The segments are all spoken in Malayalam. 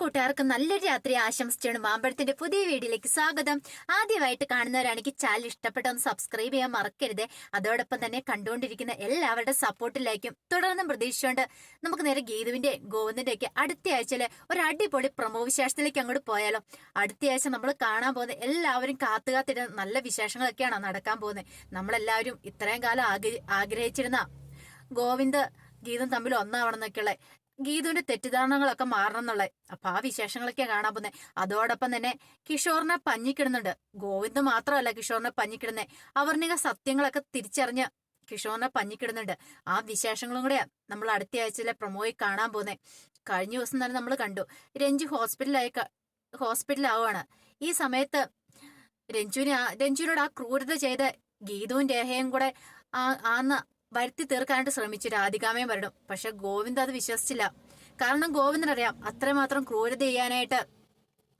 കൂട്ടുകാർക്ക് നല്ലൊരു രാത്രി ആശംസിച്ചാണ് മാമ്പഴത്തിന്റെ പുതിയ വീഡിയോയിലേക്ക് സ്വാഗതം. ആദ്യമായിട്ട് കാണുന്നവരാണെങ്കിൽ ചാനൽ ഇഷ്ടപ്പെട്ട ഒന്ന് സബ്സ്ക്രൈബ് ചെയ്യാൻ മറക്കരുത്. അതോടൊപ്പം തന്നെ കണ്ടുകൊണ്ടിരിക്കുന്ന എല്ലാവരുടെ സപ്പോർട്ടിലായിരിക്കും തുടർന്നും പ്രതീക്ഷിച്ചുകൊണ്ട് നമുക്ക് നേരെ ഗീതുവിന്റെ ഗോവിന്ദന്റെ ഒക്കെ അടുത്ത ആഴ്ചയിലെ ഒരു അടിപൊളി പ്രമോ വിശേഷത്തിലേക്ക് അങ്ങോട്ട് പോയാലോ. അടുത്ത ആഴ്ച നമ്മൾ കാണാൻ പോകുന്ന എല്ലാവരും കാത്തുകാത്തിരുന്ന നല്ല വിശേഷങ്ങളൊക്കെയാണ് നടക്കാൻ പോകുന്നത്. നമ്മളെല്ലാവരും ഇത്രയും കാലം ആഗ്രഹിച്ചിരുന്ന ഗോവിന്ദ് ഗീതം തമ്മിൽ ഒന്നാവണമെന്നൊക്കെയുള്ള ഗീതുവിന്റെ തെറ്റിദ്ധാരണകളൊക്കെ മാറണം എന്നുള്ള. അപ്പൊ ആ വിശേഷങ്ങളൊക്കെ കാണാൻ പോകുന്നത് അതോടൊപ്പം തന്നെ കിഷോറിനെ പഞ്ഞിക്കിടുന്നുണ്ട്. ഗോവിന്ദ് മാത്രമല്ല കിഷോറിനെ പഞ്ഞിക്കിടുന്നേ. അവർണിക സത്യങ്ങളൊക്കെ തിരിച്ചറിഞ്ഞ് കിഷോറിനെ പഞ്ഞിക്കിടുന്നുണ്ട്. ആ വിശേഷങ്ങളും കൂടെ നമ്മൾ അടുത്ത ആഴ്ചയിലെ പ്രൊമോയിൽ കാണാൻ പോകുന്നത് കഴിഞ്ഞ ദിവസം തന്നെ നമ്മൾ കണ്ടു. രഞ്ജു ഹോസ്പിറ്റലായി ഹോസ്പിറ്റലാവുകയാണ് ഈ സമയത്ത് രഞ്ജുവിനെ രഞ്ജുവിനോട് ആ ക്രൂരത ചെയ്ത് ഗീതുവും രേഹയും കൂടെ ആ ആന്ന് വരുത്തി തീർക്കാനായിട്ട് ശ്രമിച്ചു രാധികാമയും വരണം പക്ഷെ ഗോവിന്ദ് അത് വിശ്വസിച്ചില്ല. കാരണം ഗോവിന്ദൻ അറിയാം അത്രമാത്രം ക്രൂരത ചെയ്യാനായിട്ട്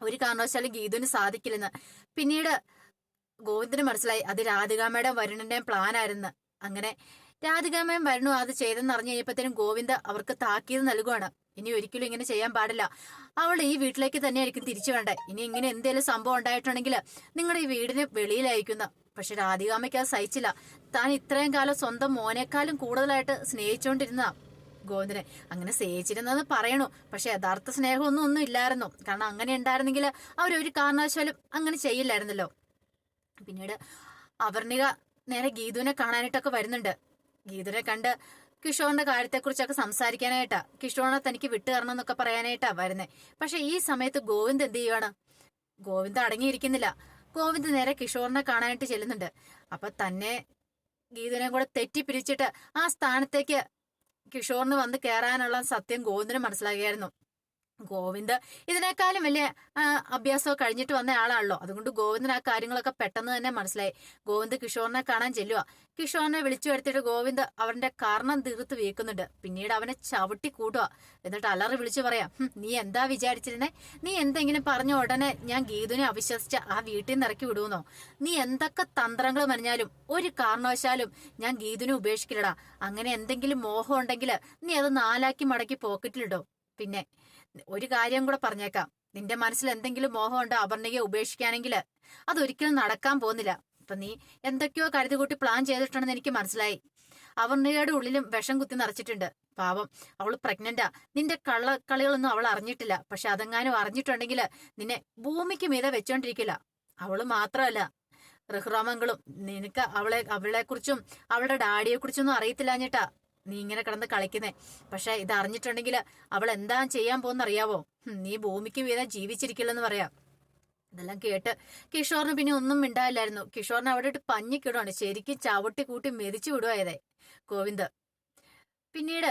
ഒരു കാരണവശാലും ഗീതുവിന് സാധിക്കില്ലെന്ന്. പിന്നീട് ഗോവിന്ദന് മനസ്സിലായി അത് രാധികാമയുടെ വരുണിന്റെയും പ്ലാൻ ആയിരുന്നു അങ്ങനെ രാധികാമയും വരണു അത് ചെയ്തെന്ന് അറിഞ്ഞു കഴിഞ്ഞപ്പോഴത്തേനും ഗോവിന്ദ് അവർക്ക് താക്കീത് നൽകുവാണ്. ഇനി ഒരിക്കലും ഇങ്ങനെ ചെയ്യാൻ പാടില്ല. അവൾ ഈ വീട്ടിലേക്ക് തന്നെയായിരിക്കും തിരിച്ചു വേണ്ടേ ഇനി ഇങ്ങനെ എന്തെങ്കിലും സംഭവം ഉണ്ടായിട്ടുണ്ടെങ്കിൽ നിങ്ങളുടെ ഈ വീടിന് വെളിയിലായിരിക്കുന്ന പക്ഷെ രാധികാമ്മയ്ക്ക് അത് സഹിച്ചില്ല. താൻ ഇത്രയും കാലം സ്വന്തം മോനേക്കാളും കൂടുതലായിട്ട് സ്നേഹിച്ചുകൊണ്ടിരുന്ന ഗോവിന്ദനെ. അങ്ങനെ സ്നേഹിച്ചിരുന്നെന്ന് പറയണു. പക്ഷെ യഥാർത്ഥ സ്നേഹമൊന്നും ഒന്നും ഇല്ലായിരുന്നു. കാരണം അങ്ങനെ ഉണ്ടായിരുന്നെങ്കിൽ അവരൊരു കാരണവശാലും അങ്ങനെ ചെയ്യില്ലായിരുന്നല്ലോ. പിന്നീട് അവർണിക നേരെ ഗീതുവിനെ കാണാനായിട്ടൊക്കെ വരുന്നുണ്ട്. ഗീതുവിനെ കണ്ട് കിഷോറിന്റെ കാര്യത്തെക്കുറിച്ചൊക്കെ സംസാരിക്കാനായിട്ടാ കിഷോറിനെ തനിക്ക് വിട്ടു തരണം എന്നൊക്കെ പറയാനായിട്ടാ വരുന്നേ. പക്ഷെ ഈ സമയത്ത് ഗോവിന്ദ് എന്ത് ചെയ്യുവാണ്? ഗോവിന്ദ് അടങ്ങിയിരിക്കുന്നില്ല. ഗോവിന്ദ് നേരെ കിഷോറിനെ കാണാനായിട്ട് ചെല്ലുന്നുണ്ട്. അപ്പൊ തന്നെ ഗീതനെ കൂടെ തെറ്റിപ്പിരിച്ചിട്ട് ആ സ്ഥാനത്തേക്ക് കിഷോറിന് വന്ന് കയറാനുള്ള സത്യം ഗോവിന്ദിന് മനസ്സിലാക്കിയായിരുന്നു. ഗോവിന്ദ് ഇതിനേക്കാളും വലിയ അഭ്യാസമൊക്കെ കഴിഞ്ഞിട്ട് വന്ന ആളാണല്ലോ. അതുകൊണ്ട് ഗോവിന്ദൻ ആ കാര്യങ്ങളൊക്കെ പെട്ടെന്ന് തന്നെ മനസ്സിലായി. ഗോവിന്ദ് കിഷോറിനെ കാണാൻ ചെല്ലുക കിഷോറിനെ വിളിച്ചു വരുത്തിയിട്ട് ഗോവിന്ദ് അവന്റെ കാരണം തീർത്ത് വീക്കുന്നുണ്ട് പിന്നീട് അവനെ ചവിട്ടി കൂട്ടുക എന്നിട്ട് അലറി വിളിച്ചു പറയാം നീ എന്താ വിചാരിച്ചിരുന്നേ? നീ എന്തെങ്കിലും പറഞ്ഞ ഉടനെ ഞാൻ ഗീതുവിനെ അവിശ്വസിച്ച് ആ വീട്ടിൽ നിന്ന് ഇറക്കി വിടുമെന്നോ? നീ എന്തൊക്കെ തന്ത്രങ്ങൾ മറിഞ്ഞാലും ഒരു കാരണവശാലും ഞാൻ ഗീതുവിനെ ഉപേക്ഷിക്കില്ലടാ. അങ്ങനെ എന്തെങ്കിലും മോഹം ഉണ്ടെങ്കിൽ നീ അത് നാലാക്കി മടക്കി പോക്കറ്റിലിടോ പിന്നെ ഒരു കാര്യം കൂടെ പറഞ്ഞേക്കാം. നിന്റെ മനസ്സിൽ എന്തെങ്കിലും മോഹമുണ്ടോ അപർണയെ ഉപേക്ഷിക്കാനെങ്കിൽ? അതൊരിക്കലും നടക്കാൻ പോകുന്നില്ല. ഇപ്പൊ നീ എന്തൊക്കെയോ കരുതി കൂട്ടി പ്ലാൻ ചെയ്തിട്ടുണ്ടെന്ന് എനിക്ക് മനസ്സിലായി. അപർണയുടെ ഉള്ളിലും വിഷം കുത്തി നിറച്ചിട്ടുണ്ട്. പാവം അവൾ പ്രഗ്നന്റാ നിന്റെ കള്ള കളികളൊന്നും അവൾ അറിഞ്ഞിട്ടില്ല. പക്ഷെ അതെങ്ങാനും അറിഞ്ഞിട്ടുണ്ടെങ്കിൽ നിന്നെ ഭൂമിക്ക് മീതെ വെച്ചോണ്ടിരിക്കില്ല. അവൾ മാത്രമല്ല. റഹ്റാമങ്ങളും നിനക്ക് അവളെ അവളെ കുറിച്ചും അവളുടെ ഡാഡിയെ കുറിച്ചൊന്നും അറിയത്തില്ലാഞ്ഞിട്ടാ നീ ഇങ്ങനെ കിടന്ന് കളിക്കുന്നേ. പക്ഷെ ഇത് അറിഞ്ഞിട്ടുണ്ടെങ്കിൽ അവൾ എന്താ ചെയ്യാൻ പോകുന്നറിയാവോ? നീ ഭൂമിക്ക് വീതം ജീവിച്ചിരിക്കില്ലെന്ന് പറയാം. ഇതെല്ലാം കേട്ട് കിഷോറിന് പിന്നെ ഒന്നും മിണ്ടായില്ലായിരുന്നു. കിഷോറിനെ അവിടെ ഇട്ട് പഞ്ഞിക്കിടുവാണ് ശരിക്കും ചവിട്ടി കൂട്ടി മെതിച്ചു വിടുവായതേ. ഗോവിന്ദ്. പിന്നീട്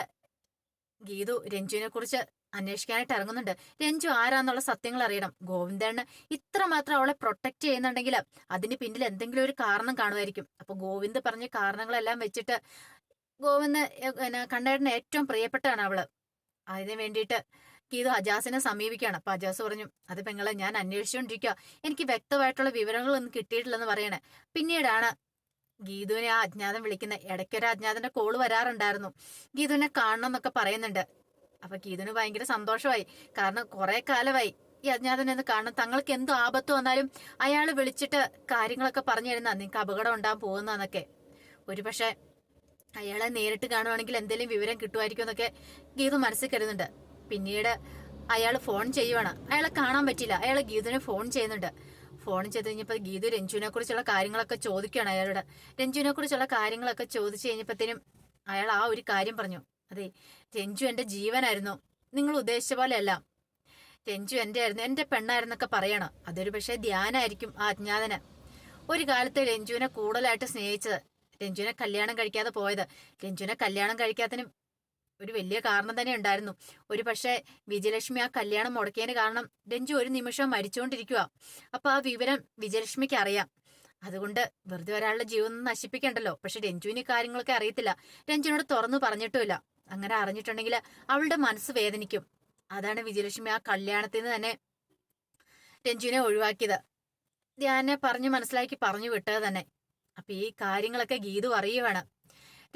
ഗീതു രഞ്ജുവിനെ കുറിച്ച് അന്വേഷിക്കാനായിട്ട് ഇറങ്ങുന്നുണ്ട്. രഞ്ജു ആരാന്നുള്ള സത്യങ്ങൾ അറിയണം. ഗോവിന്ദണ് ഇത്രമാത്രം അവളെ പ്രൊട്ടക്ട് ചെയ്യുന്നുണ്ടെങ്കിൽ അതിന് പിന്നിൽ എന്തെങ്കിലും ഒരു കാരണം കാണുമായിരിക്കും. അപ്പൊ ഗോവിന്ദ് പറഞ്ഞ കാരണങ്ങളെല്ലാം വെച്ചിട്ട് ഗോവിന്ദ് കണ്ണേട്ടന് ഏറ്റവും പ്രിയപ്പെട്ടാണ് അവൾ. അതിന് വേണ്ടിയിട്ട് ഗീതു അജാസിനെ സമീപിക്കുകയാണ്. അപ്പൊ അജാസ് പറഞ്ഞു അത് പെങ്ങളെ ഞാൻ അന്വേഷിച്ചുകൊണ്ടിരിക്കുക എനിക്ക് വ്യക്തമായിട്ടുള്ള വിവരങ്ങളൊന്നും കിട്ടിയിട്ടില്ലെന്ന് പറയണേ. പിന്നീടാണ് ഗീതുവിനെ ആ അജ്ഞാതം വിളിക്കുന്നത് ഇടയ്ക്കൊരു അജ്ഞാതന്റെ കോൾ വരാറുണ്ടായിരുന്നു. ഗീതുവിനെ കാണണം എന്നൊക്കെ പറയുന്നുണ്ട്. അപ്പൊ ഗീതുവിന് ഭയങ്കര സന്തോഷമായി. കാരണം കുറെ കാലമായി ഈ അജ്ഞാതനെ ഒന്ന് കാണണം. തങ്ങൾക്ക് എന്തോ ആപത്ത് വന്നാലും അയാൾ വിളിച്ചിട്ട് കാര്യങ്ങളൊക്കെ പറഞ്ഞു തരുന്ന നിങ്ങൾക്ക് അപകടം ഉണ്ടാകാൻ പോകുന്നതെന്നൊക്കെ. ഒരുപക്ഷെ അയാളെ നേരിട്ട് കാണുവാണെങ്കിൽ എന്തെങ്കിലും വിവരം കിട്ടുമായിരിക്കും എന്നൊക്കെ ഗീതു മനസ്സിൽ കരുതുന്നുണ്ട്. പിന്നീട് അയാൾ ഫോൺ ചെയ്യുവാണ്. അയാളെ കാണാൻ പറ്റില്ല. അയാൾ ഗീതുവിനെ ഫോൺ ചെയ്യുന്നുണ്ട്. ഫോൺ ചെയ്ത് കഴിഞ്ഞപ്പോൾ ഗീതു രഞ്ജുവിനെ കുറിച്ചുള്ള കാര്യങ്ങളൊക്കെ ചോദിക്കുകയാണ് അയാളോട്. രഞ്ജുവിനെ കുറിച്ചുള്ള കാര്യങ്ങളൊക്കെ ചോദിച്ചു കഴിഞ്ഞപ്പോഴത്തേനും അയാൾ ആ ഒരു കാര്യം പറഞ്ഞു. അതെ രഞ്ജു എന്റെ ജീവനായിരുന്നു. നിങ്ങൾ ഉദ്ദേശിച്ച പോലെയല്ല. രഞ്ജു എന്റെ ആയിരുന്നു എന്റെ പെണ്ണായിരുന്നൊക്കെ പറയണം. അതൊരു പക്ഷേ ധ്യാനായിരിക്കും ആ അജ്ഞാതന് ഒരു കാലത്ത് രഞ്ജുവിനെ കൂടുതലായിട്ട് സ്നേഹിച്ചത്. രഞ്ജുവിനെ കല്യാണം കഴിക്കാതെ പോയത്. രഞ്ജുനെ കല്യാണം കഴിക്കാത്തതിന് ഒരു വലിയ കാരണം തന്നെ ഉണ്ടായിരുന്നു. ഒരു പക്ഷേ വിജയലക്ഷ്മി ആ കല്യാണം മുടക്കിയതിന് കാരണം രഞ്ജു ഒരു നിമിഷം മരിച്ചുകൊണ്ടിരിക്കുക അപ്പൊ ആ വിവരം വിജയലക്ഷ്മിക്ക് അറിയാം. അതുകൊണ്ട് വെറുതെ ഒരാളുടെ ജീവൻ നശിപ്പിക്കണ്ടല്ലോ. പക്ഷെ രഞ്ജുവിന് കാര്യങ്ങളൊക്കെ അറിയത്തില്ല. രഞ്ജുവിനോട് തുറന്നു പറഞ്ഞിട്ടുമില്ല. അങ്ങനെ അറിഞ്ഞിട്ടുണ്ടെങ്കിൽ അവളുടെ മനസ്സ് വേദനിക്കും. അതാണ് വിജയലക്ഷ്മി ആ കല്യാണത്തിൽ നിന്ന് തന്നെ രഞ്ജുവിനെ ഒഴിവാക്കിയത്. ധ്യാനെ പറഞ്ഞു മനസ്സിലാക്കി പറഞ്ഞു വിട്ടത് തന്നെ. അപ്പൊ ഈ കാര്യങ്ങളൊക്കെ ഗീതു അറിയുവാണ്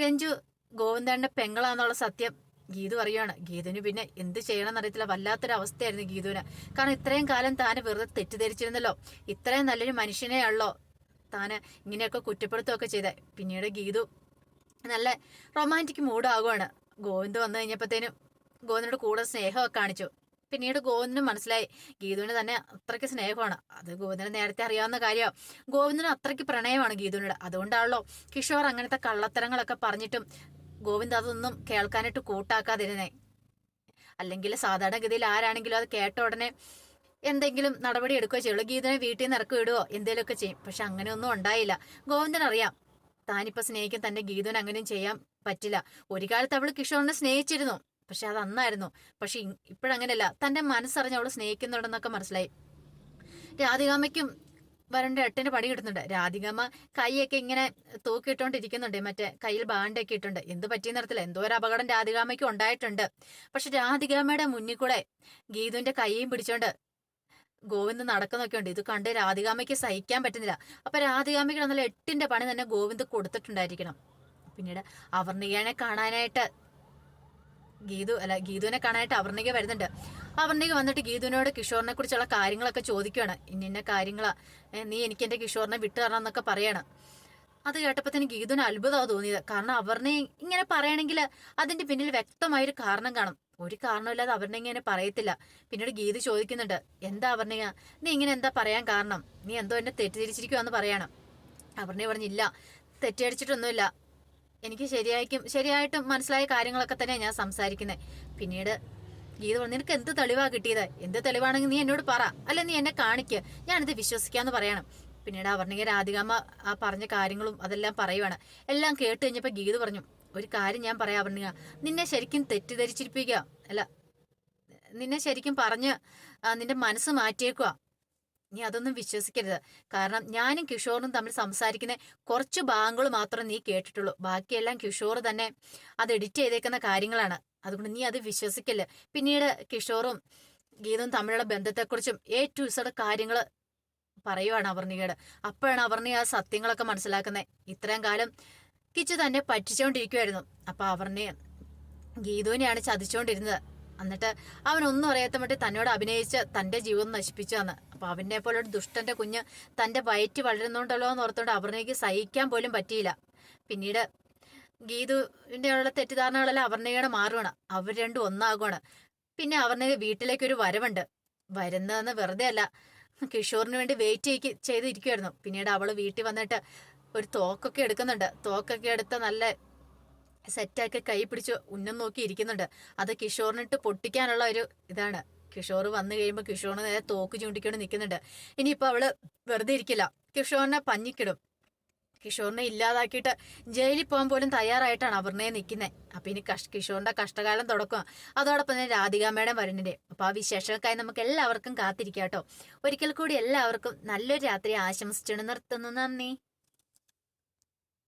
രഞ്ജു ഗോവിന്ദന്റെ പെങ്ങളാന്നുള്ള സത്യം ഗീതു അറിയുവാണ് ഗീതുവിന് പിന്നെ എന്ത് ചെയ്യണമെന്ന് വല്ലാത്തൊരു അവസ്ഥയായിരുന്നു ഗീതുവിന്. കാരണം ഇത്രയും കാലം താൻ വെറുതെ തെറ്റിദ്ധരിച്ചിരുന്നല്ലോ. ഇത്രയും നല്ലൊരു മനുഷ്യനെയാണല്ലോ താന് ഇങ്ങനെയൊക്കെ കുറ്റപ്പെടുത്തുകയൊക്കെ ചെയ്തത് പിന്നീട് ഗീതു നല്ല റൊമാന്റിക് മൂഡാകുവാണ്. ഗോവിന്ദ് വന്നു കഴിഞ്ഞപ്പോഴത്തേനും ഗോവിന്ദനോട് കൂടെ സ്നേഹമൊക്കെ കാണിച്ചു. പിന്നീട് ഗോവിന്ദന് മനസ്സിലായി. ഗീതുവിന് തന്നെ അത്രയ്ക്ക് സ്നേഹമാണ്. അത് ഗോവിന്ദന് നേരത്തെ അറിയാവുന്ന കാര്യമാണ് ഗോവിന്ദന് അത്രയ്ക്ക് പ്രണയമാണ് ഗീതുവിനോട്. അതുകൊണ്ടാണല്ലോ കിഷോർ അങ്ങനത്തെ കള്ളത്തരങ്ങളൊക്കെ പറഞ്ഞിട്ടും ഗോവിന്ദ് അതൊന്നും കേൾക്കാനായിട്ട് കൂട്ടാക്കാതിരുന്നേ. അല്ലെങ്കിൽ സാധാരണഗതിയിൽ ആരാണെങ്കിലും അത് കേട്ട ഉടനെ എന്തെങ്കിലും നടപടി എടുക്കുകയോ ചെയ്യുള്ളൂ. ഗീതനെ വീട്ടിൽ നിന്ന് ഇറക്കി വിടുവോ? എന്തെങ്കിലുമൊക്കെ ചെയ്യും. പക്ഷെ അങ്ങനെയൊന്നും ഉണ്ടായില്ല. ഗോവിന്ദൻ അറിയാം താനിപ്പോ സ്നേഹിക്കും. തന്റെ ഗീതുവിന് അങ്ങനെയും ചെയ്യാൻ പറ്റില്ല. ഒരു കാലത്ത് അവൾ കിഷോറിനെ സ്നേഹിച്ചിരുന്നു. പക്ഷെ അത് അന്നായിരുന്നു. പക്ഷെ ഇപ്പോഴങ്ങനെയല്ല. തന്റെ മനസ്സറിഞ്ഞ് അവൾ സ്നേഹിക്കുന്നുണ്ടെന്നൊക്കെ മനസ്സിലായി. രാധികാമയ്ക്കും വരണ്ട എട്ടിന് പണി കിട്ടുന്നുണ്ട്. രാധികാമ കൈയൊക്കെ ഇങ്ങനെ തൂക്കിയിട്ടോണ്ടിരിക്കുന്നുണ്ട്. മറ്റേ കയ്യിൽ ബാണ്ടൊക്കെ ഇട്ടുണ്ട്. എന്ത് പറ്റിയെന്ന് അറിയത്തില്ല. എന്തോ ഒരു അപകടം രാധികാമ്മയ്ക്ക് ഉണ്ടായിട്ടുണ്ട്. പക്ഷെ രാധികാമ്മയുടെ മുന്നിൽ കൂടെ ഗീതുവിന്റെ കൈയും പിടിച്ചോണ്ട് ഗോവിന്ദ് നടക്കുന്നൊക്കെ ഉണ്ട് ഇത് കണ്ട് രാധികാമ്മയ്ക്ക് സഹിക്കാൻ പറ്റുന്നില്ല. അപ്പൊ രാധികാമ്മയ്ക്ക് നല്ല എട്ടിന്റെ പണി തന്നെ ഗോവിന്ദ് കൊടുത്തിട്ടുണ്ടായിരിക്കണം. പിന്നീട് അവർണികനെ കാണാനായിട്ട് ഗീതു അല്ല ഗീതുവിനെ കാണാനായിട്ട് അവർണിക വരുന്നുണ്ട്. അവർണിക വന്നിട്ട് ഗീതുവിനോട് കിഷോറിനെ കുറിച്ചുള്ള കാര്യങ്ങളൊക്കെ ചോദിക്കുകയാണ് ഇന്ന കാര്യങ്ങളാ നീ എനിക്ക് എന്റെ കിഷോറിനെ വിട്ടു തരണം എന്നൊക്കെ പറയാണ്. അത് കേട്ടപ്പോ ഗീതുവിന് അത്ഭുതമാണ് തോന്നിയത്. കാരണം അവർണെ ഇങ്ങനെ പറയണമെങ്കിൽ അതിന്റെ പിന്നിൽ വ്യക്തമായൊരു കാരണം കാണും. ഒരു കാരണമില്ലാതെ അവരുടെ ഇങ്ങനെ പറയത്തില്ല. പിന്നീട് ഗീതു ചോദിക്കുന്നുണ്ട് എന്താ അവർണിക നീ ഇങ്ങനെ എന്താ പറയാൻ കാരണം? നീ എന്തോ എന്നെ തെറ്റിദ്ധരിച്ചിരിക്കുവാന്ന് പറയണം. അവർണി പറഞ്ഞില്ല തെറ്റിദ്ധരിച്ചിട്ടൊന്നുമില്ല. എനിക്ക് ശരിയായിരിക്കും ശരിയായിട്ടും മനസ്സിലായ കാര്യങ്ങളൊക്കെ തന്നെ ഞാൻ സംസാരിക്കുന്നത് പിന്നീട് ഗീത പറഞ്ഞു നിനക്ക് എന്ത് തെളിവാ കിട്ടിയത്? എന്ത് തെളിവാണെങ്കിൽ നീ എന്നോട് പറ. അല്ല നീ എന്നെ കാണിക്കുക ഞാനിത് വിശ്വസിക്കാന്ന് പറയണം. പിന്നീട് അവർണിക രാധികാമ്മ ആ പറഞ്ഞ കാര്യങ്ങളും അതെല്ലാം പറയുവാണ്. എല്ലാം കേട്ട് കഴിഞ്ഞപ്പോൾ ഗീത പറഞ്ഞു ഒരു കാര്യം ഞാൻ പറയാം അവർണിക നിന്നെ ശരിക്കും തെറ്റിദ്ധരിച്ചിരിപ്പിക്കുക അല്ല നിന്നെ ശരിക്കും പറഞ്ഞ് നിന്റെ മനസ്സ് മാറ്റിയേക്കുക നീ അതൊന്നും വിശ്വസിക്കരുത്. കാരണം ഞാനും കിഷോറും തമ്മിൽ സംസാരിക്കുന്ന കുറച്ച് ഭാഗങ്ങൾ മാത്രം നീ കേട്ടിട്ടുള്ളൂ. ബാക്കിയെല്ലാം കിഷോർ തന്നെ അത് എഡിറ്റ് ചെയ്തേക്കുന്ന കാര്യങ്ങളാണ്. അതുകൊണ്ട് നീ അത് വിശ്വസിക്കല്ല? പിന്നീട് കിഷോറും ഗീതും തമ്മിലുള്ള ബന്ധത്തെക്കുറിച്ചും എ ടു ഇസഡ് കാര്യങ്ങൾ പറയുവാണ് അവർണിയോട് അപ്പോഴാണ് അവർണി ആ സത്യങ്ങളൊക്കെ മനസ്സിലാക്കുന്നത്. ഇത്രയും കാലം കിച്ചു തന്നെ പറ്റിച്ചുകൊണ്ടിരിക്കുമായിരുന്നു അപ്പൊ അവർണി ഗീതുവിനെയാണ് ചതിച്ചുകൊണ്ടിരുന്നത് എന്നിട്ട് അവനൊന്നും അറിയാത്ത മട്ടി തന്നോട് അഭിനയിച്ച് തന്റെ ജീവിതം നശിപ്പിച്ചു തന്ന് അപ്പൊ അവനെ പോലെ ഒരു ദുഷ്ടന്റെ കുഞ്ഞ് തന്റെ വയറ്റ് വളരുന്നുണ്ടല്ലോ എന്ന് ഓർത്തോണ്ട് അവർണയ്ക്ക് സഹിക്കാൻ പോലും പറ്റിയില്ല. പിന്നീട് ഗീതുവിന്റെ ഉള്ള തെറ്റിദ്ധാരണകളെല്ലാം അവർണയുടെ മാറുകയാണ് അവർ രണ്ടും ഒന്നാകുകയാണ് പിന്നെ അവർണ വീട്ടിലേക്ക് ഒരു വരവുണ്ട്. വരുന്നതെന്ന് വെറുതെ അല്ല കിഷോറിന് വേണ്ടി വെയിറ്റ് ചെയ്തിരിക്കുമായിരുന്നു പിന്നീട് അവൾ വീട്ടിൽ വന്നിട്ട് ഒരു തോക്കൊക്കെ എടുക്കുന്നുണ്ട്. തോക്കൊക്കെ എടുത്ത് നല്ല സെറ്റാക്കി കൈ പിടിച്ച് ഉന്നം നോക്കി ഇരിക്കുന്നുണ്ട്. അത് കിഷോറിനിട്ട് പൊട്ടിക്കാനുള്ള ഒരു ഇതാണ്. കിഷോർ വന്നു കഴിയുമ്പോൾ കിഷോറിന് നേരെ തോക്ക് ചൂണ്ടിക്കൊണ്ട് നിൽക്കുന്നുണ്ട് ഇനിയിപ്പോൾ അവൾ വെറുതെ ഇരിക്കില്ല. കിഷോറിനെ പഞ്ഞിക്കിടും. കിഷോറിനെ ഇല്ലാതാക്കിയിട്ട് ജയിലിൽ പോകാൻ പോലും തയ്യാറായിട്ടാണ് അപർണയെ നിൽക്കുന്നത് അപ്പം ഇനി കഷ് കിഷോറിന്റെ കഷ്ടകാലം തുടക്കും. അതോടൊപ്പം തന്നെ രാധികാമ്മയുടെ വരണിന്റെ അപ്പോൾ ആ വിശേഷങ്ങൾക്കായി നമുക്ക് എല്ലാവർക്കും കാത്തിരിക്കാം കേട്ടോ ഒരിക്കൽ കൂടി എല്ലാവർക്കും നല്ലൊരു രാത്രി ആശംസിച്ചു നിർത്തുന്നു. നന്ദി.